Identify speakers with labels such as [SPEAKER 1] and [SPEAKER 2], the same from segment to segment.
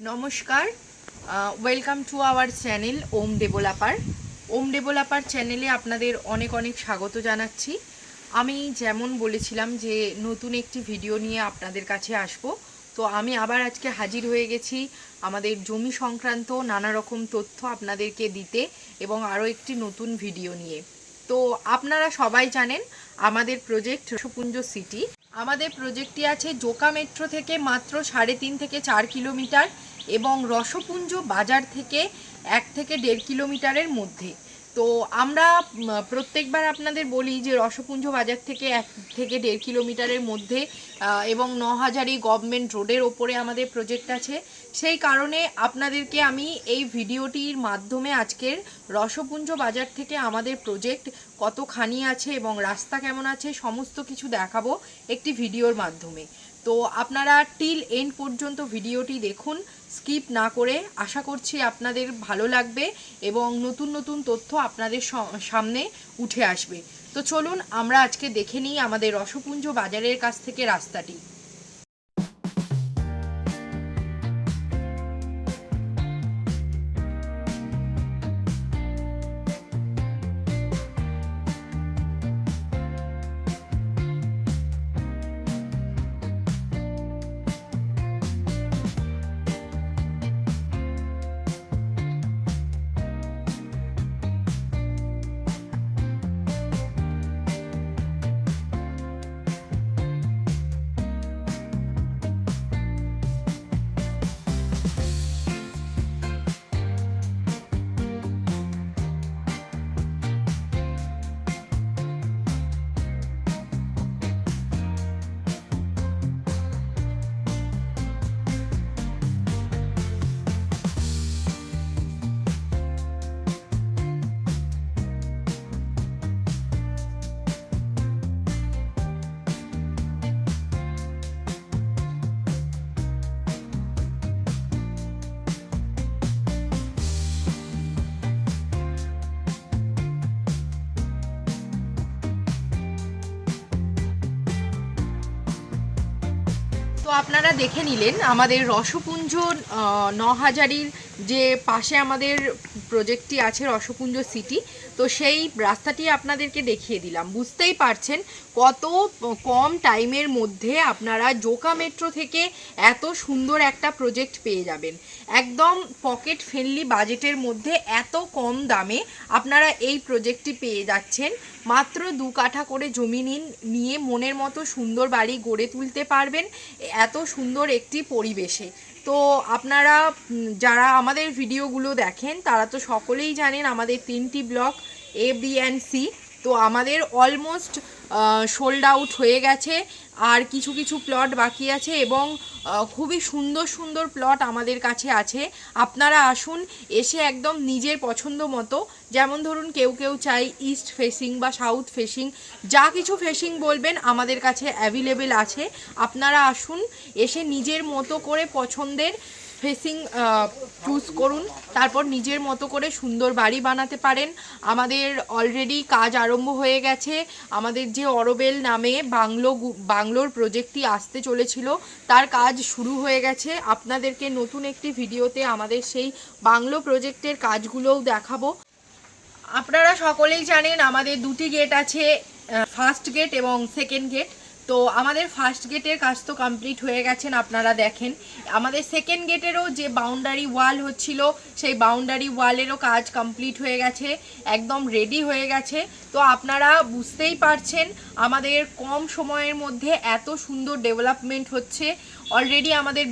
[SPEAKER 1] নমস্কার welcome to our channel Om developer Om developer চ্যানেলে আপনাদের অনেক অনেক স্বাগত জানাচ্ছি। আমি যেমন বলেছিলাম যে, নতুন একটি ভিডিও নিয়ে আপনাদের কাছে আসব। তো আমি আবার আজকে হাজির হয়ে গেছি আমাদের জমি সংক্রান্ত নানা রকম তথ্য আপনাদেরকে দিতে এবং আরও একটি নতুন ভিডিও নিয়ে। তো আপনারা সবাই জানেন, আমাদের প্রজেক্ট রসপুঞ্জ সিটি আমাদের প্রজেক্টটি আছে জোকা মেট্রো থেকে মাত্র সাড়ে তিন থেকে চার কিলোমিটার এবং রসপুঞ্জ বাজার থেকে এক থেকে দেড় কিলোমিটারের মধ্যে। তো আমরা প্রত্যেকবার আপনাদের বলি যে রসপুঞ্জ বাজার থেকে এক থেকে দেড় কিলোমিটারের মধ্যে এবং ন হাজারি গভর্নমেন্ট রোডের ওপরে আমাদের প্রজেক্ট আছে। সেই কারণে আপনাদেরকে আমি এই ভিডিওটির মাধ্যমে আজকের রসপুঞ্জ বাজার থেকে আমাদের প্রজেক্ট কতখানি আছে এবং রাস্তা কেমন আছে, সমস্ত কিছু দেখাবো একটি ভিডিওর মাধ্যমে। তো আপনারা টিল এন্ড পর্যন্ত ভিডিওটি দেখুন স্কিপ না করে। আশা করছি আপনাদের ভালো লাগবে এবং নতুন নতুন তথ্য আপনাদের সামনে উঠে আসবে। তো চলুন আমরা আজকে দেখে নিই আমাদের রসপুঞ্জ বাজারের কাছ থেকে রাস্তাটি। তো আপনারা দেখে নিলেন আমাদের রসপুঞ্জ ন হাজারির যে পাশে আমাদের প্রজেক্টটি আছে রসপুঞ্জ সিটি তো সেই রাস্তাটি আপনাদেরকে দেখিয়ে দিলাম। বুঝতেই পারছেন কত কম টাইমের মধ্যে আপনারা জোকা মেট্রো থেকে এত সুন্দর একটা প্রজেক্ট পেয়ে যাবেন। একদম পকেট ফ্রেন্ডলি বাজেটের মধ্যে এত কম দামে আপনারা এই প্রজেক্টটি পেয়ে যাচ্ছেন। মাত্র দু কাঠা করে জমি নিন, নিয়ে মনের মতো সুন্দর বাড়ি গড়ে তুলতে পারবেন। এত সুন্দর একটি পরিবেশে। তো আপনারা যারা আমাদের ভিডিওগুলো দেখেন, তারা তো সকলেই জানেন আমাদের তিনটি block A B and C তো আমাদের অলমোস্ট সোল্ড আউট হয়ে গেছে। আর কিছু কিছু প্লট বাকি আছে এবং খুবই সুন্দর সুন্দর প্লট আমাদের কাছে আছে। আপনারা আসুন, এসে একদম নিজের পছন্দ মতো, যেমন ধরুন কেউ কেউ চাই ইস্ট ফেসিং বা সাউথ ফেসিং যা কিছু ফেসিং বলবেন আমাদের কাছে অ্যাভেলেবেল আছে। আপনারা আসুন, এসে নিজের মতো করে পছন্দের ফেসিং চুজ করুন। তারপর নিজের মতো করে সুন্দর বাড়ি বানাতে পারেন। আমাদের অলরেডি কাজ আরম্ভ হয়ে গেছে। আমাদের যে অরবেল নামে বাংলো বাংলোর প্রজেক্টটি আসতে চলেছিল, তার কাজ শুরু হয়ে গেছে। আপনাদেরকে নতুন একটি ভিডিওতে আমাদের সেই বাংলো প্রজেক্টের কাজগুলোও দেখাবো। আপনারা সকলেই জানেন, আমাদের দুটি গেট আছে ফার্স্ট গেট এবং সেকেন্ড গেট তো আমাদের ফার্স্ট গেটের কাজ তো কমপ্লিট হয়ে গেছেন আপনারা দেখেন। আমাদের সেকেন্ড গেটেরও যে বাউন্ডারি ওয়াল হচ্ছিল, সেই বাউন্ডারি ওয়ালেরও কাজ কমপ্লিট হয়ে গেছে, একদম রেডি হয়ে গেছে। তো আপনারা বুঝতেই পারছেন, আমাদের কম সময়ের মধ্যে এত সুন্দর ডেভেলপমেন্ট হচ্ছে। অলরেডি আমাদের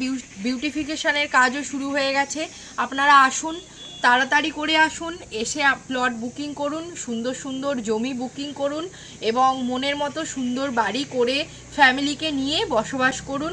[SPEAKER 1] বিউটিফিকেশানের কাজও শুরু হয়ে গেছে। আপনারা আসুন তাড়াতাড়ি করে আসুন, এসে প্লট বুকিং করুন, সুন্দর সুন্দর জমি বুকিং করুন এবং মনের মতো সুন্দর বাড়ি করে ফ্যামিলিকে নিয়ে বসবাস করুন।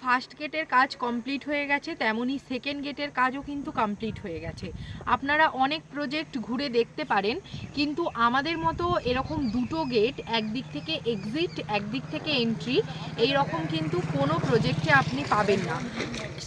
[SPEAKER 1] ফার্স্ট গেটের কাজ কমপ্লিট হয়ে গেছে তেমনই সেকেন্ড গেটের কাজও কিন্তু কমপ্লিট হয়ে গেছে। আপনারা অনেক প্রজেক্ট ঘুরে দেখতে পারেন, কিন্তু আমাদের মতো এরকম দুটো গেট একদিক থেকে এক্সিট একদিক থেকে এন্ট্রি এই রকম কিন্তু কোনো প্রজেক্টে আপনি পাবেন না।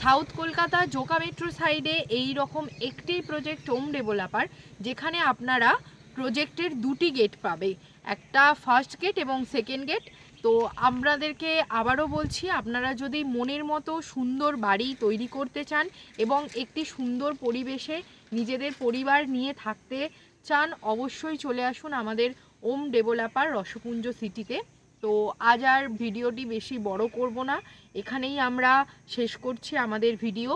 [SPEAKER 1] সাউথ কলকাতা জোকা মেট্রো সাইডে এই রকম একটি প্রজেক্ট হোম ডেভেলপার যেখানে আপনারা প্রজেক্টের দুটি গেট পাবে। একটা ফার্স্ট গেট এবং সেকেন্ড গেট তো আপনাদেরকে আবারও বলছি, আপনারা যদি মনের মতো সুন্দর বাড়ি তৈরি করতে চান এবং একটি সুন্দর পরিবেশে নিজেদের পরিবার নিয়ে থাকতে চান, অবশ্যই চলে আসুন আমাদের ওম ডেভেলপার রসপুঞ্জ সিটিতে। তো আজ আর ভিডিওটি বেশি বড় করব না। এখানেই আমরা শেষ করছি আমাদের ভিডিও।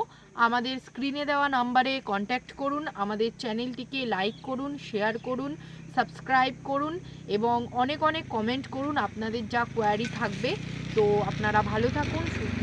[SPEAKER 1] আমাদের স্ক্রিনে দেওয়া নাম্বারে কন্ট্যাক্ট করুন। আমাদের চ্যানেলটিকে লাইক করুন শেয়ার করুন সাবস্ক্রাইব করুন এবং অনেক অনেক কমেন্ট করুন। আপনাদের যা কোয়ারি থাকবে। তো আপনারা ভালো থাকুন, সুস্থ